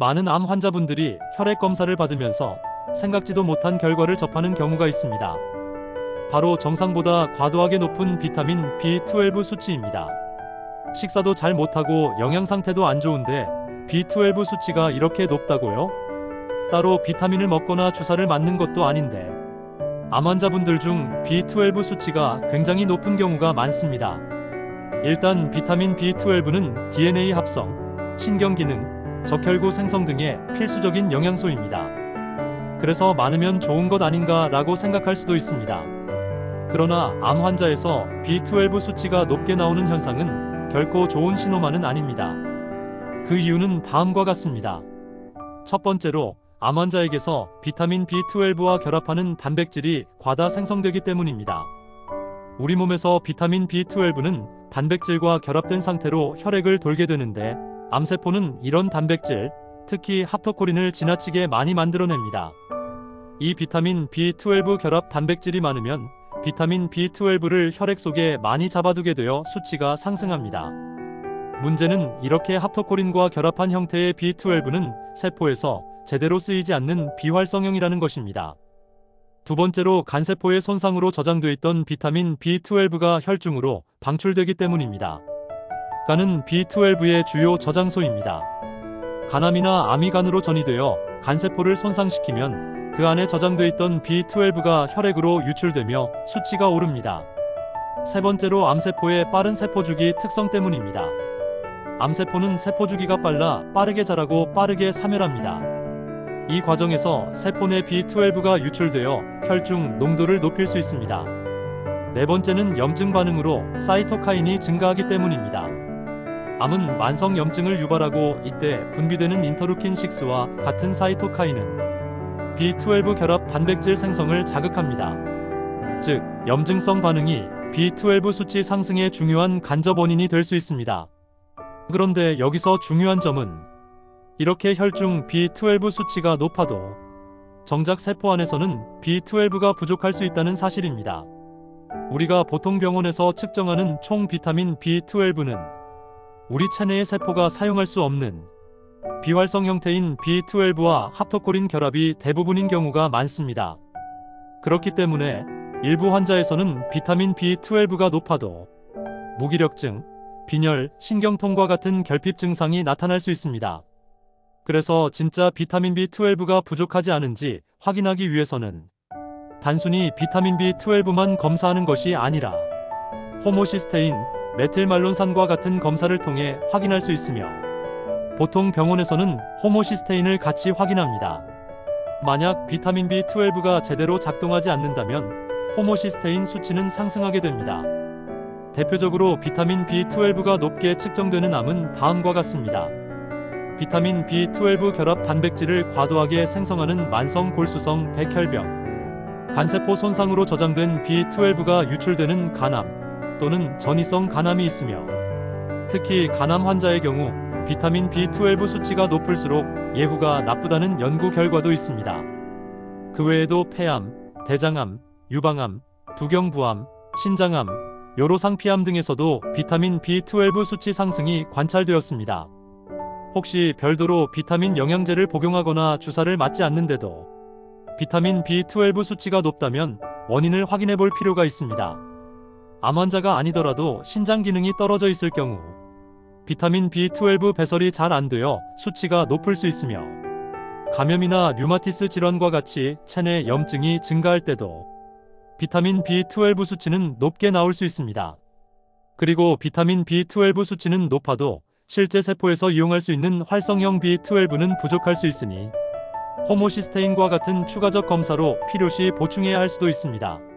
많은 암 환자분들이 혈액 검사를 받으면서 생각지도 못한 결과를 접하는 경우가 있습니다. 바로 정상보다 과도하게 높은 비타민 B12 수치입니다. 식사도 잘 못하고 영양 상태도 안 좋은데 B12 수치가 이렇게 높다고요? 따로 비타민을 먹거나 주사를 맞는 것도 아닌데 암 환자분들 중 B12 수치가 굉장히 높은 경우가 많습니다. 일단 비타민 B12는 DNA 합성, 신경 기능, 적혈구 생성 등의 필수적인 영양소입니다. 그래서 많으면 좋은 것 아닌가라고 생각할 수도 있습니다. 그러나 암 환자에서 B12 수치가 높게 나오는 현상은 결코 좋은 신호만은 아닙니다. 그 이유는 다음과 같습니다. 첫 번째로 암 환자에게서 비타민 B12와 결합하는 단백질이 과다 생성되기 때문입니다. 우리 몸에서 비타민 B12는 단백질과 결합된 상태로 혈액을 돌게 되는데 암세포는 이런 단백질, 특히 합토코린을 지나치게 많이 만들어냅니다. 이 비타민 B12 결합 단백질이 많으면 비타민 B12를 혈액 속에 많이 잡아두게 되어 수치가 상승합니다. 문제는 이렇게 합토코린과 결합한 형태의 B12는 세포에서 제대로 쓰이지 않는 비활성형이라는 것입니다. 두 번째로 간세포의 손상으로 저장돼 있던 비타민 B12가 혈중으로 방출되기 때문입니다. 간은 B12의 주요 저장소입니다. 간암이나 암이 간으로 전이되어 간세포를 손상시키면 그 안에 저장돼 있던 B12가 혈액으로 유출되며 수치가 오릅니다. 세 번째로 암세포의 빠른 세포주기 특성 때문입니다. 암세포는 세포주기가 빨라 빠르게 자라고 빠르게 사멸합니다. 이 과정에서 세포 내 B12가 유출되어 혈중 농도를 높일 수 있습니다. 네 번째는 염증 반응으로 사이토카인이 증가하기 때문입니다. 암은 만성 염증을 유발하고 이때 분비되는 인터루킨 6와 같은 사이토카인은 B12 결합 단백질 생성을 자극합니다. 즉, 염증성 반응이 B12 수치 상승의 중요한 간접 원인이 될 수 있습니다. 그런데 여기서 중요한 점은 이렇게 혈중 B12 수치가 높아도 정작 세포 안에서는 B12가 부족할 수 있다는 사실입니다. 우리가 보통 병원에서 측정하는 총 비타민 B12는 우리 체내의 세포가 사용할 수 없는 비활성 형태인 B12와 합토코린 결합이 대부분인 경우가 많습니다. 그렇기 때문에 일부 환자에서는 비타민 B12가 높아도 무기력증, 빈혈, 신경통과 같은 결핍 증상이 나타날 수 있습니다. 그래서 진짜 비타민 B12가 부족하지 않은지 확인하기 위해서는 단순히 비타민 B12만 검사하는 것이 아니라 호모시스테인, 메틸말론산과 같은 검사를 통해 확인할 수 있으며 보통 병원에서는 호모시스테인을 같이 확인합니다. 만약 비타민 B12가 제대로 작동하지 않는다면 호모시스테인 수치는 상승하게 됩니다. 대표적으로 비타민 B12가 높게 측정되는 암은 다음과 같습니다. 비타민 B12 결합 단백질을 과도하게 생성하는 만성 골수성 백혈병, 간세포 손상으로 저장된 B12가 유출되는 간암 또는 전이성 간암이 있으며 특히 간암 환자의 경우 비타민 B12 수치가 높을수록 예후가 나쁘다는 연구 결과도 있습니다. 그 외에도 폐암, 대장암, 유방암, 두경부암, 신장암, 요로상피암 등에서도 비타민 B12 수치 상승이 관찰되었습니다. 혹시 별도로 비타민 영양제를 복용하거나 주사를 맞지 않는데도 비타민 B12 수치가 높다면 원인을 확인해 볼 필요가 있습니다. 암 환자가 아니더라도 신장 기능이 떨어져 있을 경우 비타민 B12 배설이 잘 안 되어 수치가 높을 수 있으며 감염이나 류마티스 질환과 같이 체내 염증이 증가할 때도 비타민 B12 수치는 높게 나올 수 있습니다. 그리고 비타민 B12 수치는 높아도 실제 세포에서 이용할 수 있는 활성형 B12는 부족할 수 있으니 호모시스테인과 같은 추가적 검사로 필요시 보충해야 할 수도 있습니다.